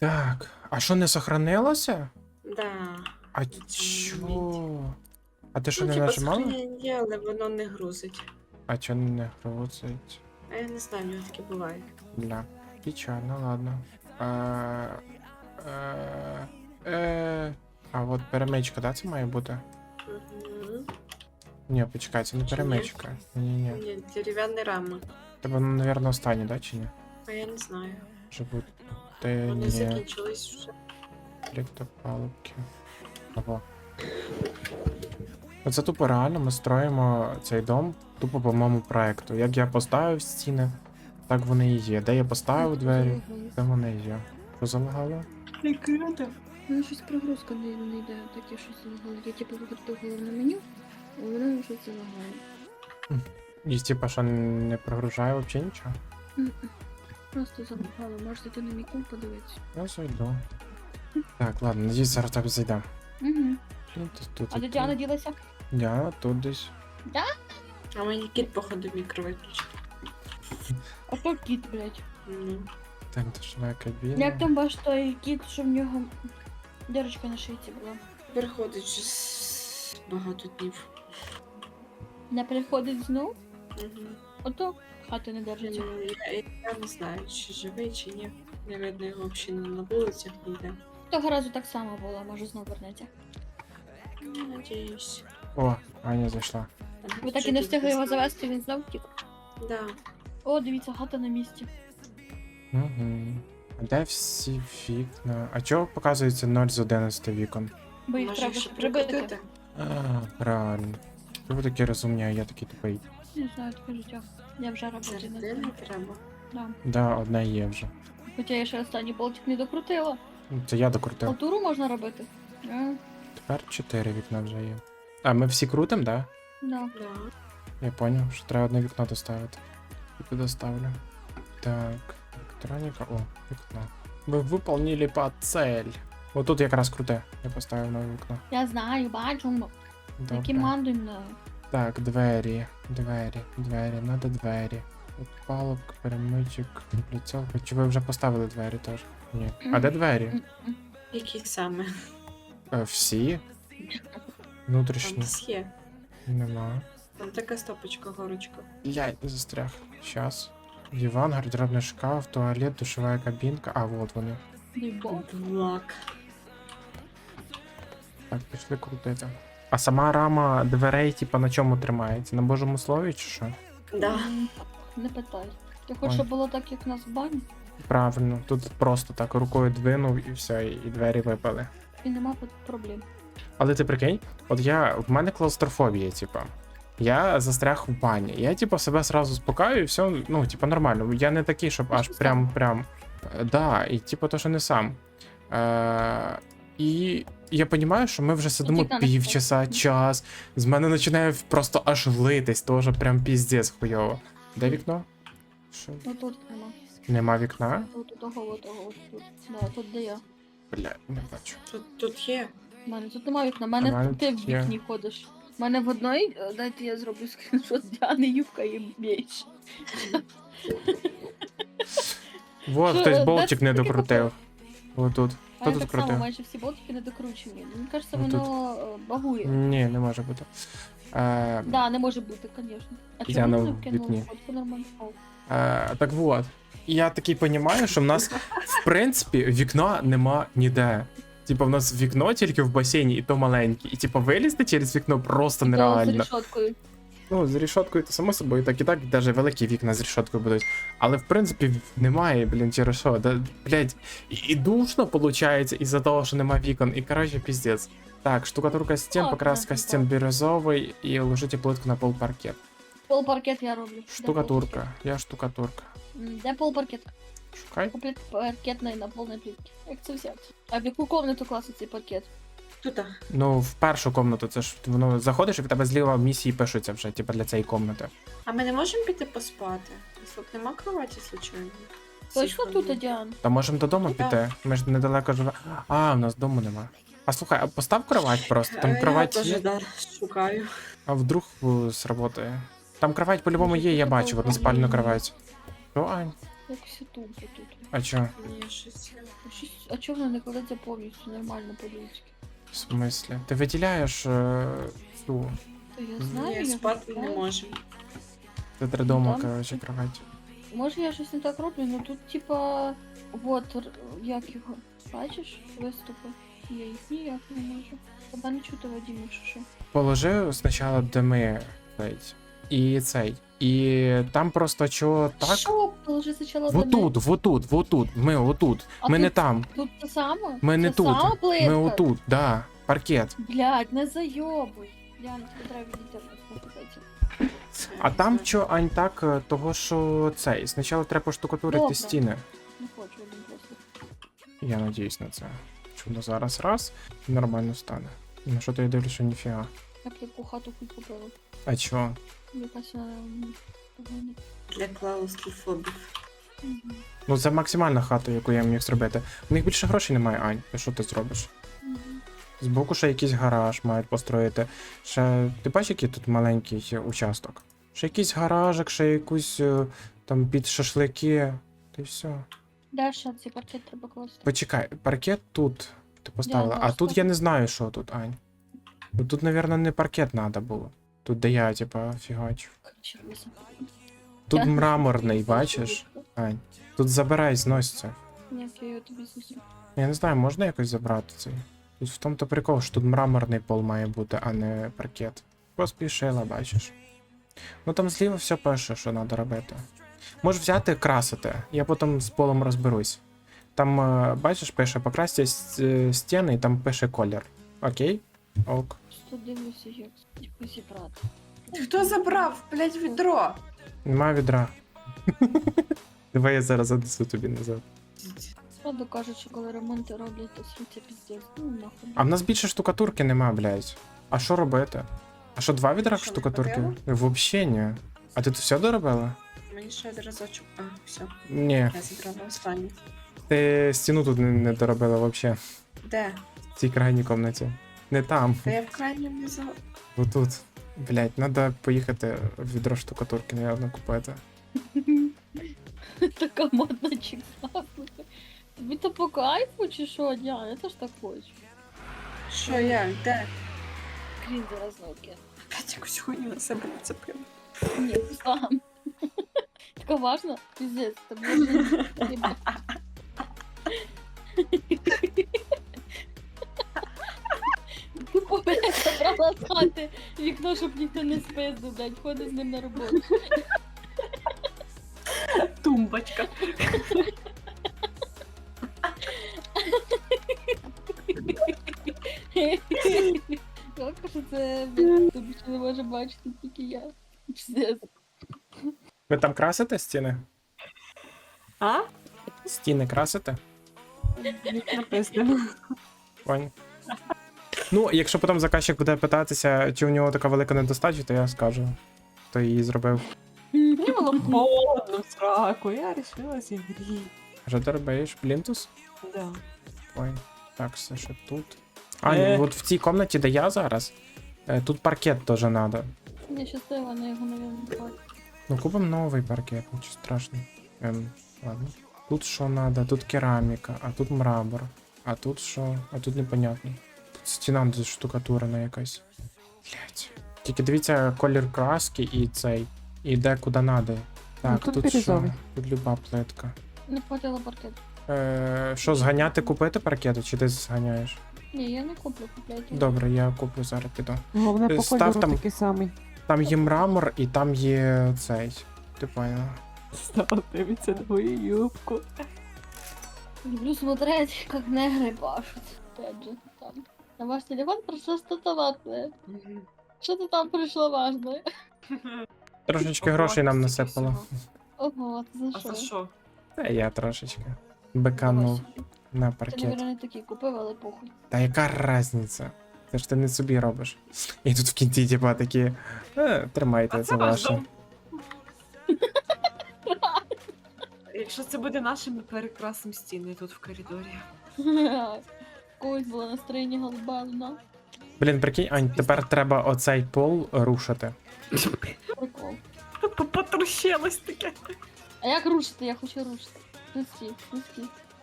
Так, а що не сохранилося? Да. А чого? А ти що ну, не нажимала? сохранення але воно не грузить. А чого не грузить? А я не знаю, в нього таке буває. Бля, печально, ладно. А, е, е, а от перемичка, да, це має бути? Угу. Ні, почекай, це не ні? перемичка. Ні, ні. Ні, дерев'яні рами. Тебе, ну, напевно, останні, да, чи ні? А я не знаю. Може бути. Вони закінчились вже. Ліктопалки. Ого. Оце тупо реально ми строїмо цей дом тупо по моєму проекту. Як я поставив стіни, так вони і є. Де я поставив двері, там вони і є. Що залагало? Круто. Ну, щось прогрузка не, не йде, таке щось залагало. Я типу викрутив головне меню, а воно щось залагало. І типа, що не прогружає взагалі нічого? М-м. Просто залагало. Можете ти на мій комп подивитися. Я зайду. Так, ладно, надіюсь, зараз так зайде. Угу. Ну, тут, тут, А де тут. Діана ділася? Діана тут десь. А мені кіт, походу, мікро виключив. А то кіт, блядь. Ну. Так, душова кабіна. Як там ваш той кіт, що в нього дірочка на шийці була? Переходить вже з багато днів. Не приходить знов? Угу. Ото хати не держиться. Ну, я, я не знаю, чи живий, чи ні. Не видно його взагалі на вулицях ніде. Того разу так само було, може знов вернеться. Ну, надіюсь. О, Аня зайшла. Ви так і не встигли його завести, він знов втік. Да. О, дивіться, хата на місці. Угу. А де всі вікна? А чого показується 0 з 11 вікон? Бо їх Може, треба ще прибити. прикрутити? А, правильно. Ви такі розумні, а я такий тупий. Не знаю, таке життя. Я вже роботи не треба. Да. Да, одна є вже. Хоча я ще останній болтик не докрутила. Це я докрутив. Алтуру можна робити? А, Тепер 4 вікна вже є. А, ми всі крутим, да? да. Да. Я поняв, що треба одне вікно доставити. І доставлю. Так, електроніка. О, вікно. Ви виповнили по цель. Отут якраз круте. Я поставив нове вікно. Я знаю, бачу. Добре. командуй мною. Так, двері, двері, двері, надо двері. От палок, перемичок, пліцовка. Чи ви вже поставили двері теж? Ні. А де двері? Які саме? Е, всі? Внутрішні. десь є. Нема. Там така стопочка, горочка. Я застряг. Щас. Диван, гардеробний шкаф, туалет, душова кабінка. А, вот вони. Дай Бог. Так, пішли крутити. А сама рама дверей, типа, на чому тримається? На божому слові чи що? Да. Не питай. Ти хочеш, Ой. щоб було так, як у нас в бані? Правильно, тут просто так рукою двинув і все, і двері випали. І нема пот- проблем. Але ти прикинь, от я в мене клаустрофобія, типа. Я застряг в бані. Я, типу, себе сразу спокаю, і все, ну, типа, нормально. Я не такий, щоб аж прям прям. Е, Да, і типу, то, що не сам. Е, і я розумію, що ми вже сидимо півчаса, час. З мене починає просто аж литись, теж прям піздець хуйово. Де вікно? Що? Ну тут нема. Нема вікна? Тут, того, того, тут. Да, тут де я. Бля, не бачу. Тут, тут є. У мене тут немає вікна. В мене мене ти в тут є. вікні ходиш. У мене в одної, е, дайте я зроблю скріншот Діани Юбка і більш. Вот, Що, хтось де болтик не таке докрутив. Отут. А Хто тут так само майже всі болтики не докручені. Мені кажеться, Ну, воно е, багує. Ні, не може бути. Е, Да, не може бути, звісно. А Я чому на не вікні. фотку нормально? О. Е, так вот. І Я такий розумію, що в нас, в принципі, вікна нема ніде. Типа, в нас вікно тільки в басейні, і то маленьке. І типа вилізти через вікно просто То з нереально. рішоткою. Ну, з рішоткою, то само собою, так і так, навіть великі вікна з рішоткою будуть. Але в принципі немає, блін, через що. Да, блядь, і, і душно виходить із-за того, що нема вікон. І коротше, піздець. Так, штукатурка стін, Так, покраска так, стін так. бірюзовий і ложите плитку на пол паркет. Пол паркет я роблю. Де Штукатурка. Я штукатурка. пол- М, Де пол паркет? Шукай. Куплять паркетний на повній плітці. Як це взяти? А в яку комнату класить цей паркет? Тут. Ну, в першу комнату, це ж воно заходиш, і в тебе зліва місії пишуться вже, типу, для цієї комнати. А ми не можемо піти поспати? Тут нема кроваті, случайно. Точно тут. Діан? Та можемо додому так. піти. Ми ж недалеко живемо. А, у нас дому нема. А слухай, а постав кровать просто. Е, Там я кровать теж, є, да, шукаю. а вдруг е, сработає. Там кровать по-любому є, я бачив, односпальну кровать. Що, Ань? Якось тут, тут. А чо? Ні, щось. А чого воно не кладеться повністю нормально по-людськи? В смислі? Ти виділяєш е, цю Та я знаю, я Ні, спати не знаю. можемо. тридома, Там- коротше, кровать. Може я щось не так роблю, ну тут типа. Вот, р- як його. Бачиш, виступи. Я їх ніяк не можу. Тебе не чути Вадим, якщо що. Положи спочатку дими цей, і цей. І там просто чого так. Що? Спочатку Вот тут, вот тут, вот тут. Ми отут. А Ми не там. Тут те саме? Ми не тут. Плитка? Ми отут, да. Паркет. Блядь, не зайобуй. Тобі треба відійти. А там що, Ань, так, е, того що цей. Спочатку треба поштукатурити Добре. стіни. Не хочу один просто. Я надіюсь на це. Чудо зараз раз і нормально стане. Ну що то я дивлюся, що ніфіга. Я б таку хату купила. А чо? Якась погана. Для клаустрофобів. Мгм. Ну це максимальна хата, яку я міг зробити. У них більше грошей немає, Ань. Ти що ти зробиш? Мгм. Збоку ще якийсь гараж мають построїти. Ще ти бачиш, який тут маленький участок? Ще якийсь гаражик, ще якусь е, там під шашлики. Та й все. Де ще цей паркет треба класти? Почекай, паркет тут ти поставила, Я а тут я не знаю, що тут, Ань. Ну тут, напевно, не паркет треба було. Тут де я, типа, фігачу. Тут Я- мраморний, бачиш? Ань. Тут забирай, знось це. Я не знаю, можна якось забрати цей. Тут в тому-то прикол, що тут мраморний пол має бути, а не паркет. Поспішила, бачиш. Ну там зліва все пише, що треба робити. Можеш взяти красити, я потім з полом розберусь. Там, е, бачиш, пише покрасьте с- е, стіни і там пише колір. Окей? Ок. Просто дивлюся, як якось зібрати. Хто забрав, блядь, відро? Нема відра. Давай я зараз занесу тобі назад. Правда кажуть, що коли ремонти роблять, то це піздець. Ну, нахуй. А в нас більше штукатурки нема, блядь. А що робити? А що, два відра Що, не штукатурки? Вообще ні. А ти тут все доробила? Мені ще один разочок. А, все, Ні. я забрала останнє. Ти стіну тут не, не доробила вообще. Де? В цій крайній комнаті. Не там, Та я в крайньому за... отут. Блять, треба поїхати в відро штукатурки, наверное, купити. Така модна чекала. Тобі то по кайфу чи що? Діана, я теж так хочу. Що я? Де? Крін зараз ноги. Опять якусь хуйню на себе нацепила. Ні, сам. Така важна? Піздець, так можна. Тупо забрала вікно, щоб ніхто не спиздив, блядь, ходить з ним на роботу. Тумбочка. Жалко, що це блядь, тобі ще не може бачити тільки я. Ви там красите стіни? А? Стіни красите? Написано. Вань. Ну, якщо потім заказчик буде питатися, чи у нього така велика недостача, то я скажу. Хто її зробив. Мені було холодно в сраку, я решила зігріти. Робиш? Плінтус? Да. Ой, так, все ще тут. А, Е. ні, от в цій комнаті, де я зараз, е, тут паркет теж треба. Я щаслива на його, навіть, Ну, купимо новий паркет, нічого страшного. Ем, ладно. Тут що надо, тут кераміка, а тут мрамор. А тут що? А тут непонятно. Тут стіна десь штукатурена якась. Блять. Тільки дивіться колір краски і цей. І де куди надо. Так, Ну, тут тут, що? Тут люба плитка. Не хватило паркет. Е, що, зганяти купити паркети, чи ти зганяєш? Ні, я не куплю, купляйте. Добре, я куплю зараз піду. Головне Е, по став кольору там- такий самий. Там є мрамор і там є цей. Ти поняла? Став дивиться на мою юбку. Люблю смотреть, как негры пашут. Опять же, там. На ваш телефон пришло что-то важное. Что-то там пришло важное. Трошечки грошей нам насипало. Ого, це за А що? за що? Та я трошечки. Беканув на Ти, паркет. наверное, не такий купив, але похуй. Та яка разниця? Це ж ти не собі робиш. І тут в кінці, типа, такі. Е, тримайте, А це це ваш ваше. дом. Якщо це буде нашим, ми перекрасимо стіни тут в коридорі. Когось було настроєння голубально. Блін, прикинь, Ань, тепер треба оцей пол рушити. Прикол. Потрущилось таке. А як рушити? Я хочу рушити. Низькі, низькі.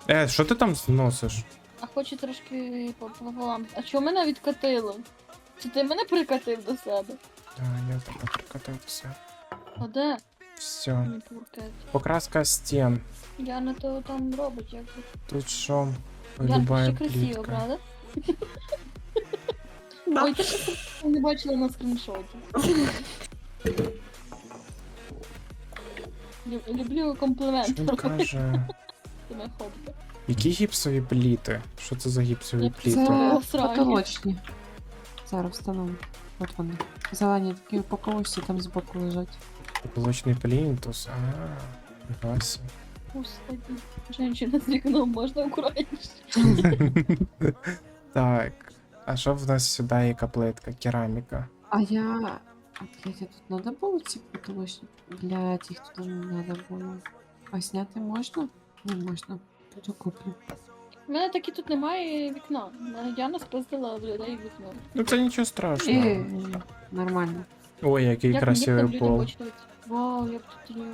Е, що ти там зносиш? А хочу трошки по- пополам. А чого мене відкатило? Чи ти мене прикатив до себе? А, я тебе прикатався. А де? Все. Мій буркет? Покраска стін. Я на то там робить, як. Тут що? Я Любая ще красиво, правда? Ой, ти що не бачила на скріншоті. Лю- Люблю комплімент він каже? хобі. Які гіпсові пліти? Що це за гіпсові пліти? Це потолочні. Зараз встановлю. От вони. Зелені такі упаковочці там збоку лежать. Блочний плінтус. А, гасі. Господи, женщина з вікном можна акуратніше. Так. А що в нас сюди є каплетка? Кераміка. А я. А блядь, а тут надо було ці потолочні? Блядь, їх тут не надо було. А зняти можна? Не можна. Піду куплю. У мене таки тут немає вікна. Яна спиздила в людей вікно. Ну це нічого страшного. І нормально. Ой, який Як красивий мені там люди пол. почнуть. Вау, як тут є.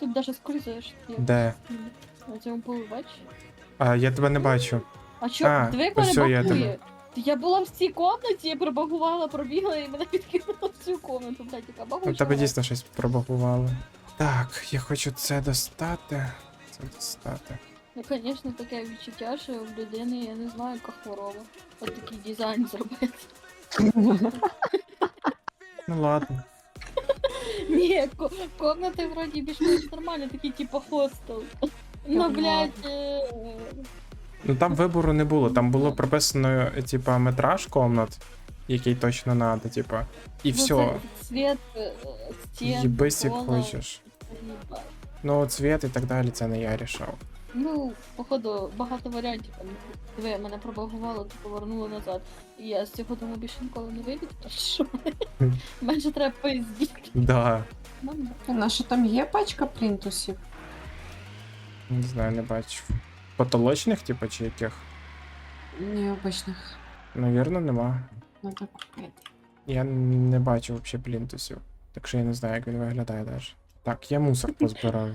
Тут даже скользаєш. як Де? На цьому полу, бачиш? А, я тебе не бачу. А чо, А, диви, як ось мене я бакує. тебе. Я була в цій комнаті, я пробагувала, пробігла і мене відкинула в цю комнату, блядь, яка У багуча. тебе дійсно щось пробагувало. Так, я хочу це достати. Це достати. Ну, звісно, таке відчуття, що в людини, я не знаю, яка хвороба. От такий дизайн зробити. Ну ладно. Ні, ко- комнати вроді більш-менш нормальні, такі типу хостел. Ну, блядь, е, Ну там вибору не було, там було прописано, е, типа, метраж комнат, який точно надо, типа. І ну, все. це Цвет, е, стін, Їбись як пола, хочеш. Ну, цвіт і так далі, це не я рішав. Ну, походу, багато варіантів. Диви, мене пробагувало, то повернуло назад. І я з цього дому більше ніколи не вийду, тому що менше треба поїздити. Да. Ну, що там є пачка плінтусів? Не знаю, не бачив. Потолочних, типа, чи яких? Необичних. Навірно, нема. Надо купити. Я не бачу взагалі плінтусів. Так що я не знаю, як він виглядає навіть. Так, я мусор позбирав.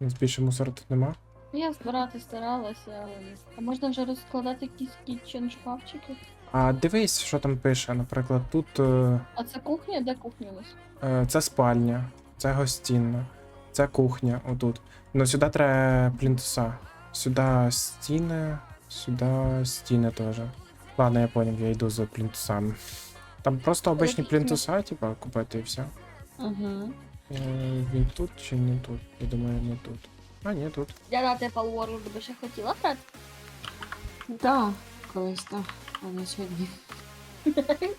У нас більше мусору тут нема. Я збирати старалася, але а можна вже розкладати якісь кітчен шкафчики? А дивись, що там пише. Наприклад, тут е, А це кухня? Де кухня у нас? е, це спальня, це гостінна, це кухня отут. Ну сюди треба плінтуса. Сюди стіни, сюди стіни теж. Ладно, я поняв, я йду за плінтусами. Там просто обичні кухня? плінтуса, типа, купити і все. Угу. Е, Він тут чи не тут? Я думаю, не тут. А, ні, тут. Я дати Palworld би ще хотіла грати. Да, колись так. А не сьогодні.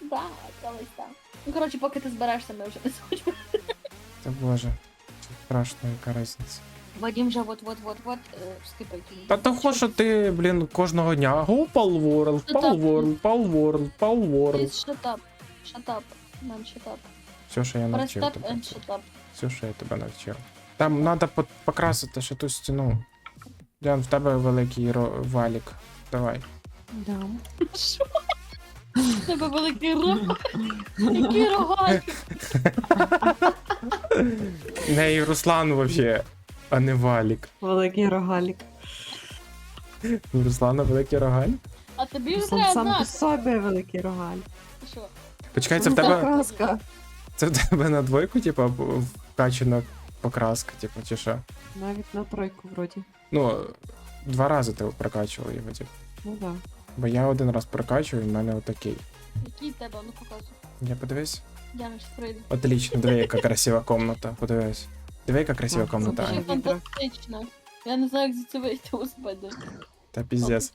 Да, колись так. Ну, коротше, поки ти збираєшся, ми вже не схочемо. Та боже. Це страшно, яка різниця. Вадим вже вот-вот-вот-вот е, скипить. Та того, що ти, блін, кожного дня. Го, Palworld, Та так. Palworld, Palworld, Palworld. Please shut up. Shut up. Man, shut up. Все, що я Press навчив tab тебе. and shut up. Все, що я тебе навчив. Там треба по- покрасити ще ту стіну. Діан, в тебе великий ро- валік. Давай. Да. Що? У тебе великий рог. Який рогаль. Не Руслан вообще, а не валік. Великий рогалік. У Руслана великий рогаль. А тобі вже Сам, треба сам по собі великий рогаль. Що? Почекай, це в тебе. Це в тебе на двойку, типа, вкачана покраска, типу, чи що? Навіть на тройку вроді. Ну, два рази ти прокачував його, типу. Ну да. Бо я один раз прокачую, і в мене отакий. Який в тебе? Ну показуй. Я подивись. Я не прийду. Отлично, диви, яка красива комната. Подивись. Диви, яка красива Так, комната. це Ань. Фантастично. Я не знаю, як за це вийти, господи. Та піздець.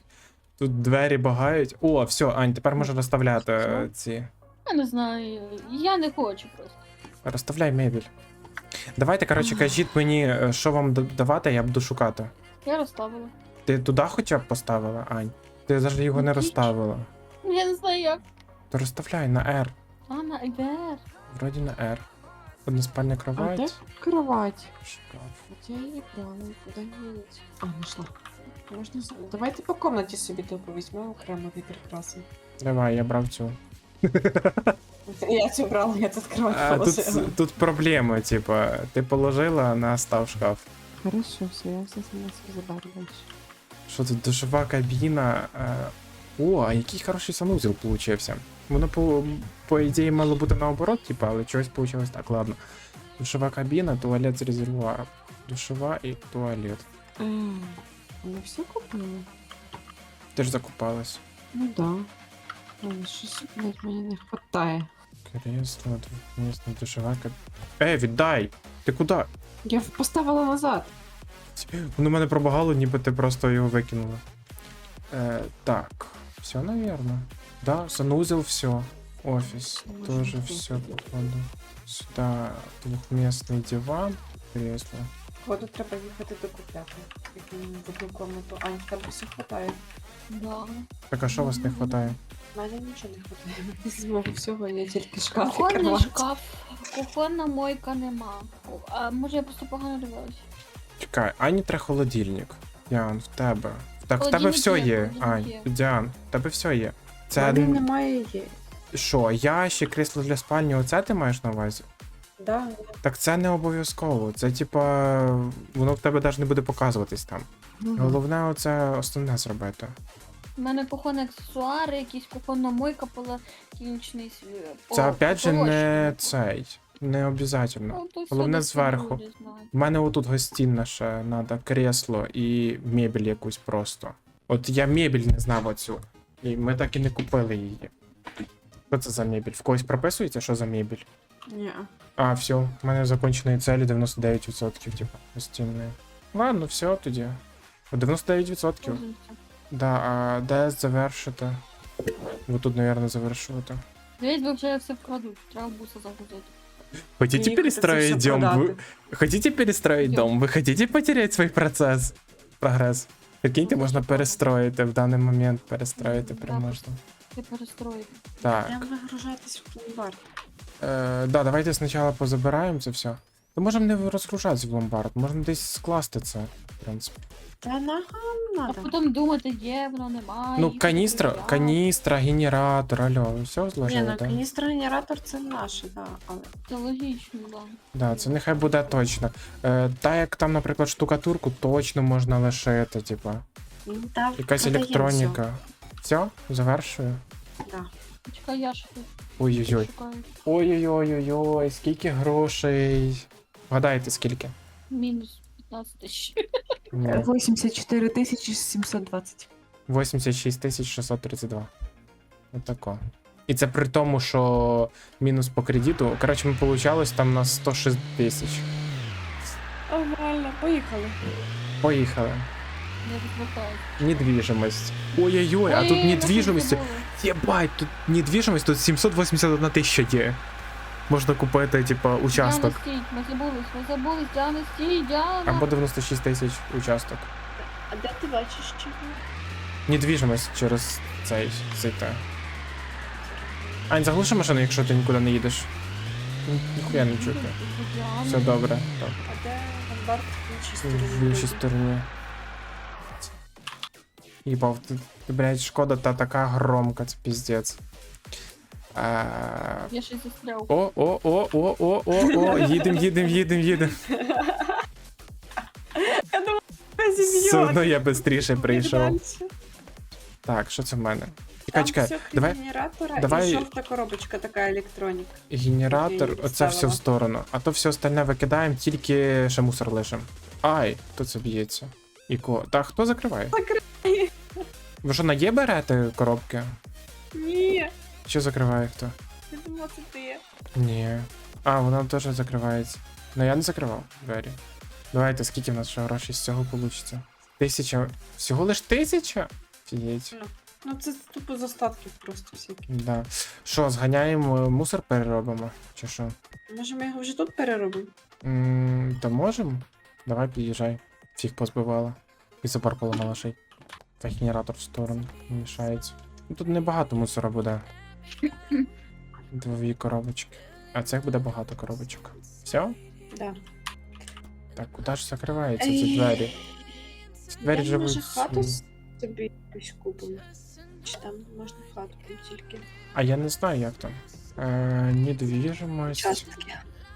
Тут двері багають. О, все, Ань, тепер можна розставляти е, ці. Я не знаю. Я не хочу просто. Розставляй мебіль. Давайте, коротше, кажіть мені, е, що вам д- давати, я буду шукати. Я розставила. Ти туди хоча б поставила, Ань? Ти завжди його не розставила. Ну, Я не знаю як. То розставляй на R. А, на Ібер. Вроді на R. Односпальна А де кровать. кровать? Шкаф. От я її брала, куди її? А, знайшла. Можна з- Давайте по комнаті собі тупо візьмемо окремо і прикрасимо. Давай, я брав цю. Я цю брала, я тут кровать А, тут, положила. тут проблема, типа, ти положила, на став шкаф. Хорошо, все, я все сама себе заберу дальше. Що це душова кабіна? Е, О, а який хороший санузел получився. Воно по, по ідеї мало бути наоборот, типа, але чогось вийшло так, ладно. Душова кабіна, туалет з резервуаром. Душова і туалет. А, Ми все купили? Ти ж закупалась. Ну да. Але щось, блядь, мені не хватає. Кресло, двохмісна душова кабіна. Е, віддай! Ти куди? Я поставила назад. Воно мене пробагало, ніби ти просто його викинула. Е, так, все, наверное. Да, санузел, все. Офис Може тоже все, походу. Сюда двухместный диван, кресло. Воду треба їхати докупляти. Як мінімум в одну комнату. Ань, в тебе все хватає. Да. Так, а що вас не хватає? У мене нічого не хватає. З мого всього я тільки шкаф і Кухонний кровать. шкаф, кухонна мойка нема. А може я просто погано дивилась? Чекай, Ані треба холодильник. Діан, в тебе. Так, в тебе Холодильник все є, є. холодильник Ань, є. Діан, в тебе все є. У Це мене немає є. що, я ще кресло для спальні, оце ти маєш на увазі? Да, Так це не обов'язково. Це типа. Воно в тебе навіть не буде показуватись там. ну, Головне, оце основне зробити. У мене кухонні аксесуари, якісь кухонна мойка, полотенчний свій. Це опять же не цей. Не обов'язково. Ну, Головне зверху. У мене отут гостінна ще треба кресло і мебель якусь просто. От я мебель не знав оцю. І ми так і не купили її. Що це за мебель? В когось прописується, що за мебель? Ні. А, все, у мене законченої цілі 99%, типа, гостінної. Ладно, все тоді. 99%. Да, а де завершити? Ви тут, наверное, завершувати. Дивись, бо вже все вкрадуть, треба буса загрузити. Хотите Мені перестроить хочеться все дом? Вы продати. хотите перестроить Йо. дом? Ви хотите потерять свій процес? Прогрес. Прикиньте, можна перестроїти в даний момент, перестроїти Да. прям можна. Ти перестроїти. Так. Прям вигружатись в ломбард. Е, да, давайте спочатку позабираємо це все. То можемо не розгружатися в ломбард, можна десь скласти це, в принципі. Та нагам А надо. потім думати, є, воно немає. Ну, каністра, каністра, генератор, алло, все Ні, зложили, ну так? Да? каністр-генератор це наше, да, але Це логічно, да. Да, це нехай буде точно. Е, та як там, наприклад, штукатурку точно можна лишити, типа. ну, да, Якась електроніка. Все, завершую. всьо. Да. Чекай, я тут Ой-ой-ой. Ой-ой-ой-ой, скільки грошей. Вгадайте, скільки? Мінус 15 тисяч. Ні. 84 тисячі 720. 86 тисяч 632. Отако. І це при тому, що мінус по кредиту. Коротше, ми получалось там на 106 тисяч. Нормально, поїхали. Поїхали. Недвіжимость. Ой-ой-ой, а тут забула. Єбать, тут недвіжимость, тут 781 тисяча є. Можна купити, типа, участок. Діана, стій, ми забулись, ми забулись, Діана, стій, Діана. Або 96 тисяч участок. А де ти бачиш чого? Недвіжимость через цей зайти. Ань, заглуши машину, якщо ти нікуди не їдеш. Ні- Ніхуя не чути. Все добре. Так. А де ломбард в іншій В іншій стороні. Ти, ти, блядь, шкода та така громка, це піздець. А... Я щось застряв. О, о, о, о, о, о, о, їдем, їдем, їдем, їдем. Все одно я швидше прийшов. Так, що це в мене? Чекай, чекай, давай. генератора давай- і жовта коробочка така електроніка. Генератор, оце все в сторону. А то все остальне викидаємо, тільки ще мусор лишимо. Ай, хто це б'ється? І ко. Та хто закриває? Закриває. Ви що на Є берете коробки? Ні, Чи закриває хто? я думала, це ти. Ні. А, вона теж закривається. Ну я не закривав двері. Давайте, скільки в нас ще грошей з цього вийде? Тисяча. Всього лиш тисяча? Фієть. Ну це тупо з остатків просто всякі. Да. Що, зганяємо мусор переробимо? Чи що? Може ми його вже тут переробимо? М, Та можемо? Давай під'їжджай. Всіх позбивала. І запар поламала ще й. Та генератор в сторону мішається. Ну, тут небагато мусора буде. Дві коробочки. А цих буде багато коробочок. Все? Да. Так, куди ж закриваються ці двері? Ці двері Я живуть. може хату собі. якусь купимо. Чи там можна хату там тільки. А я не знаю, як там. Е, недвіжимость.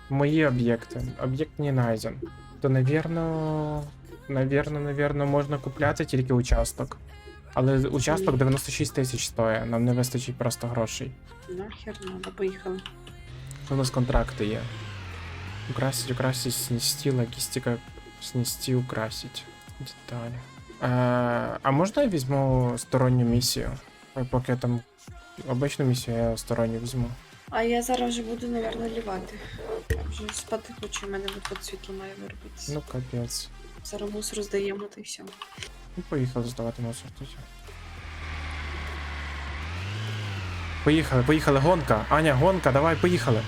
Мої об'єкти. Об'єкт не найден. то, навірно, навірно, навірно, можна купляти тільки участок. Але участок 96 тисяч стоїть, нам не вистачить просто грошей. Нахер надо, поїхали. У нас контракти є. Украсить, украсить, снести, логістика, снести, украсить. Деталі. Е, а можна я візьму сторонню місію? Поки я там обичну місію я сторонню візьму. А я зараз вже буду, напевно, лівати. Я вже спати хочу, у мене от світло має виробитися. Ну капець. Зараз мусор здаємо та й все. Ну, поїхали здавати мусор тоді. Поїхали, поїхали, гонка. Аня, гонка, давай, поїхали.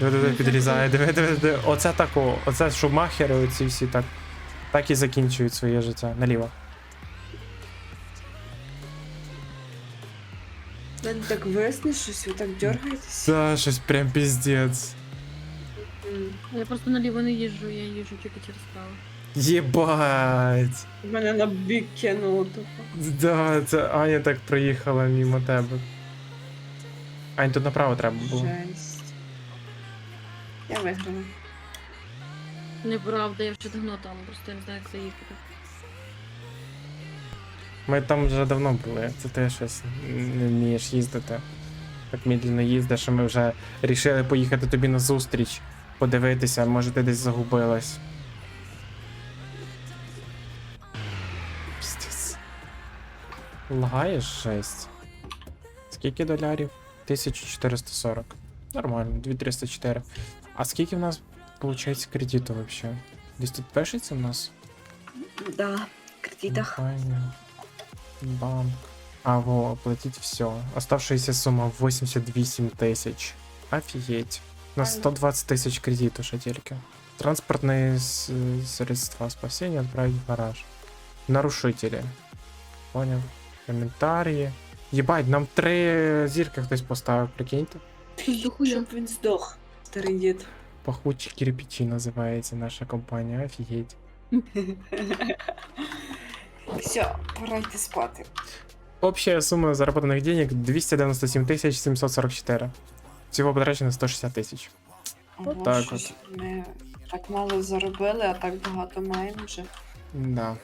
Диви, диви, підрізає, диви, диви, диви. Оце тако, оце шумахери, оці всі так. Так і закінчують своє життя. Наліво. Мене так весне щось, ви так дергаєтесь. Це щось прям піздець. Я просто наліво не їжджу, я їжджу тільки через право. Єбать. Мене на бік кинуло тупо. Да, це Аня так проїхала мимо тебе. Ань, тут направо треба було. Жесть. Я виграла. Неправда, я вже давно там, просто я не знаю, як заїхати. Ми там вже давно були, це ти щось не вмієш їздити. Так медленно їздиш, що ми вже рішили поїхати тобі на зустріч, подивитися, може ти десь загубилась. Лагаєш жесть. Скільки долярів? 1440. Нормально, 2304. А скільки в нас виходить кредиту взагалі? Десь тут пишеться в нас? Да, в кредитах. Файно. Банк. А, во, оплатить все. Оставшаяся сумма 88 тысяч. Офигеть. На Файно. 120 тысяч кредит уже тільки. Транспортные с- средства спасения отправить в гараж. Нарушители. Понял. Комментарии. Єбать, нам три зірки хтось поставив, прикиньте. Щоб він здох, старий дід. Пахучі кирпичі називається наша компанія. Офігеть. Все, пора йти спати. Общая сумма заработанных денег 297 744. Всего потрачено 160 тысяч. Ого, так щось Ми так мало заробили, а так багато маємо вже. Да.